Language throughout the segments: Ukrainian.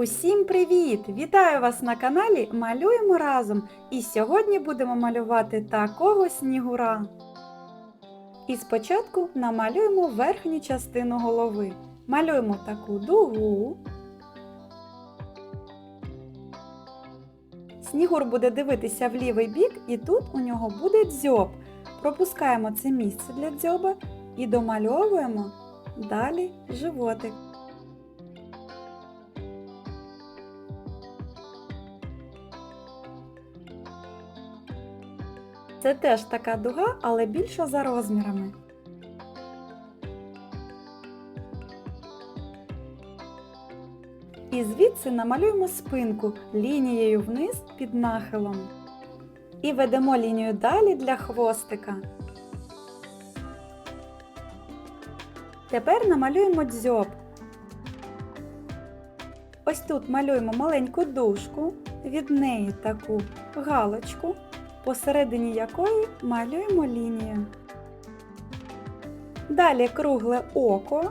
Усім привіт! Вітаю вас на каналі Малюємо разом! І сьогодні будемо малювати такого снігура. І спочатку намалюємо верхню частину голови. Малюємо таку дугу. Снігур буде дивитися в лівий бік, і тут у нього буде дзьоб. Пропускаємо це місце для дзьоба і домальовуємо далі животик. Це теж така дуга, але більша за розмірами. І звідси намалюємо спинку лінією вниз під нахилом. І ведемо лінію далі для хвостика. Тепер намалюємо дзьоб. Ось тут малюємо маленьку дужку, від неї таку галочку, посередині якої малюємо лінію. Далі кругле око,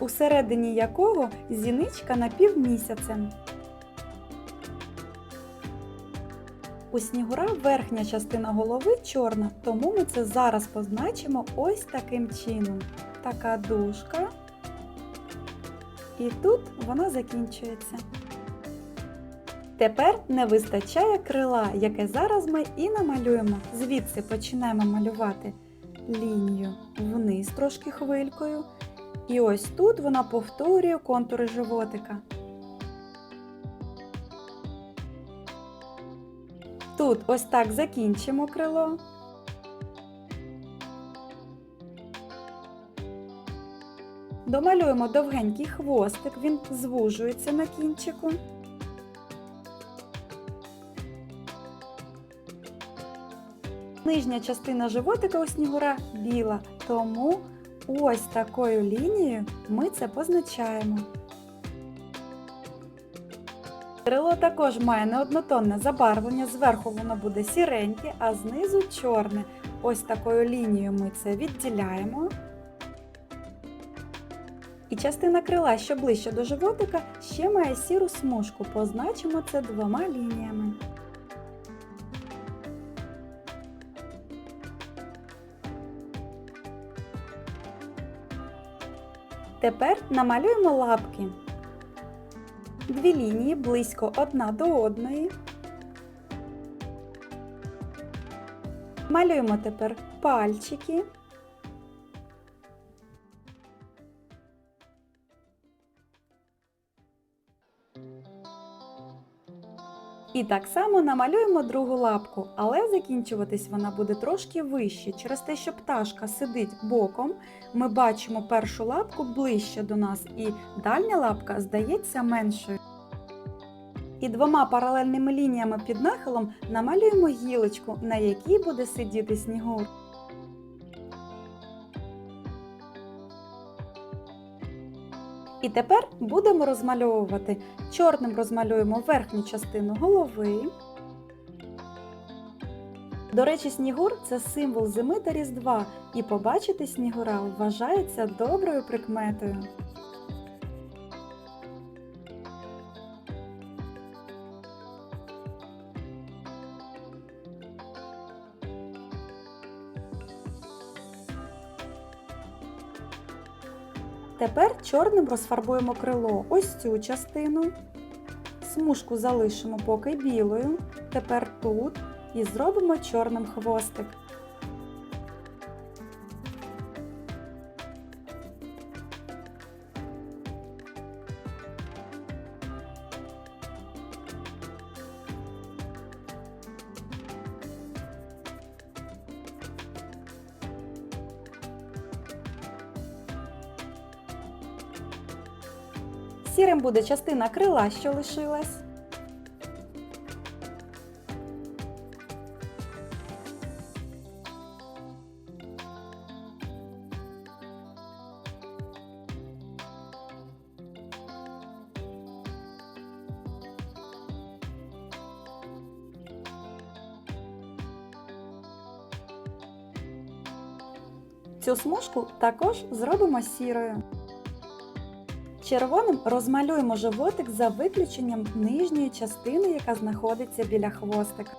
усередині якого зіничка напівмісяцем. У снігура верхня частина голови чорна, тому ми це зараз позначимо ось таким чином. Така дужка. І тут вона закінчується. Тепер не вистачає крила, яке зараз ми і намалюємо. Звідси починаємо малювати лінію вниз трошки хвилькою. І ось тут вона повторює контури животика. Тут ось так закінчимо крило. Домалюємо довгенький хвостик, він звужується на кінчику. Нижня частина животика у снігура біла, тому ось такою лінією ми це позначаємо. Крило також має неоднотонне забарвлення, зверху воно буде сіреньке, а знизу чорне. Ось такою лінією ми це відділяємо. І частина крила, що ближче до животика, ще має сіру смужку. Позначимо це двома лініями. Тепер намалюємо лапки. Дві лінії близько одна до одної. Малюємо тепер пальчики. І так само намалюємо другу лапку, але закінчуватись вона буде трошки вище. Через те, що пташка сидить боком, ми бачимо першу лапку ближче до нас, і дальня лапка здається меншою. І двома паралельними лініями під нахилом намалюємо гілочку, на якій буде сидіти снігур. І тепер будемо розмальовувати. Чорним розмалюємо верхню частину голови. До речі, снігур це символ зими та різдва, і побачити снігура вважається доброю прикметою. Тепер чорним розфарбуємо крило ось цю частину. Смужку залишимо поки білою. Тепер тут і зробимо чорним хвостик. Сірим буде частина крила, що лишилась. Цю смужку також зробимо сірою. Червоним розмалюємо животик за виключенням нижньої частини, яка знаходиться біля хвостика.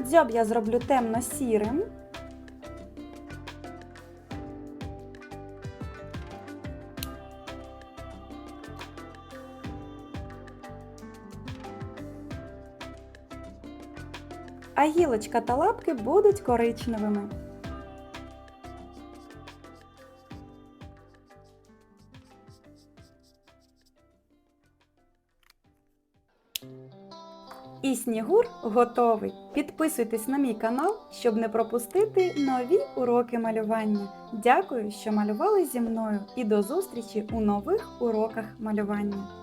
Дзьоб я зроблю темно-сірим. А гілочка та лапки будуть коричневими. І снігур готовий. Підписуйтесь на мій канал, щоб не пропустити нові уроки малювання. Дякую, що малювали зі мною і до зустрічі у нових уроках малювання.